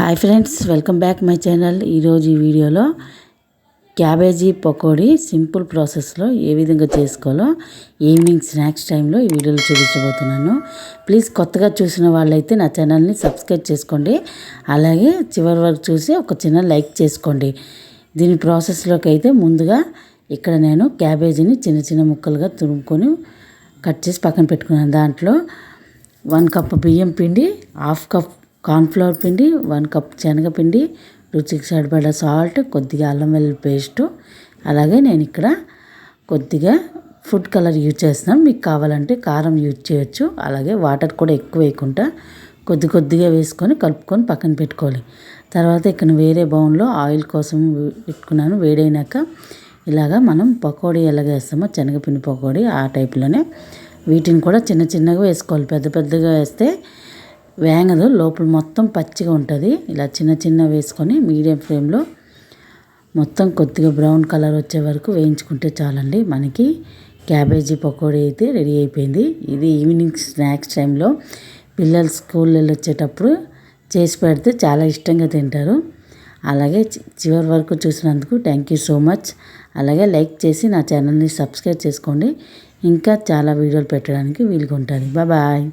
Hi friends welcome back my channel. ఈరోజు ఈ వీడియోలో క్యాబేజీ పకోడీ సింపుల్ ప్రాసెస్లో ఏ విధంగా చేసుకోవాలో ఈవినింగ్ స్నాక్స్ టైంలో ఈ వీడియోలో చూపించబోతున్నాను. ప్లీజ్ కొత్తగా చూసిన వాళ్ళైతే నా ఛానల్ని సబ్స్క్రైబ్ చేసుకోండి. అలాగే చివరి వరకు చూసి ఒక చిన్న లైక్ చేసుకోండి. దీని ప్రాసెస్లోకి అయితే ముందుగా ఇక్కడ నేను క్యాబేజీని చిన్న చిన్న ముక్కలుగా తురుముకొని కట్ చేసి పక్కన పెట్టుకున్నాను. దాంట్లో వన్ కప్ బియ్యం పిండి హాఫ్ కప్ కార్న్ఫ్లవర్ పిండి వన్ కప్ శనగపిండి రుచికి సరిపడ సాల్ట్ కొద్దిగా అల్లం వెల్లుల్లి పేస్టు. అలాగే నేను ఇక్కడ కొద్దిగా ఫుడ్ కలర్ యూజ్ చేస్తున్నాను. మీకు కావాలంటే కారం యూజ్ చేయొచ్చు. అలాగే వాటర్ కూడా ఎక్కువ వేయకుండా కొద్ది కొద్దిగా వేసుకొని కలుపుకొని పక్కన పెట్టుకోవాలి. తర్వాత ఇక్కడ వేరే బౌన్లో ఆయిల్ కోసం పెట్టుకున్నాను. వేడైనాక ఇలాగా మనం పకోడీ ఎలాగ వేస్తామో శనగపిండి పకోడీ ఆ టైప్లోనే. వీటిని కూడా చిన్న చిన్నగా వేసుకోవాలి. పెద్ద పెద్దగా వేస్తే వేగదు లోపల మొత్తం పచ్చిగా ఉంటుంది. ఇలా చిన్న చిన్న వేసుకొని మీడియం ఫ్లేమ్లో మొత్తం కొద్దిగా బ్రౌన్ కలర్ వచ్చే వరకు వేయించుకుంటే చాలండి. మనకి క్యాబేజీ పకోడీ అయితే రెడీ అయిపోయింది. ఇది ఈవినింగ్ స్నాక్స్ టైంలో పిల్లలు స్కూల్ వచ్చేటప్పుడు చేసి పెడితే చాలా ఇష్టంగా తింటారు. అలాగే చివరి వరకు చూసినందుకు థ్యాంక్ యూ సో మచ్. అలాగే లైక్ చేసి నా ఛానల్ని సబ్స్క్రైబ్ చేసుకోండి. ఇంకా చాలా వీడియోలు పెట్టడానికి వీలుగా ఉంటుంది. బాయ్.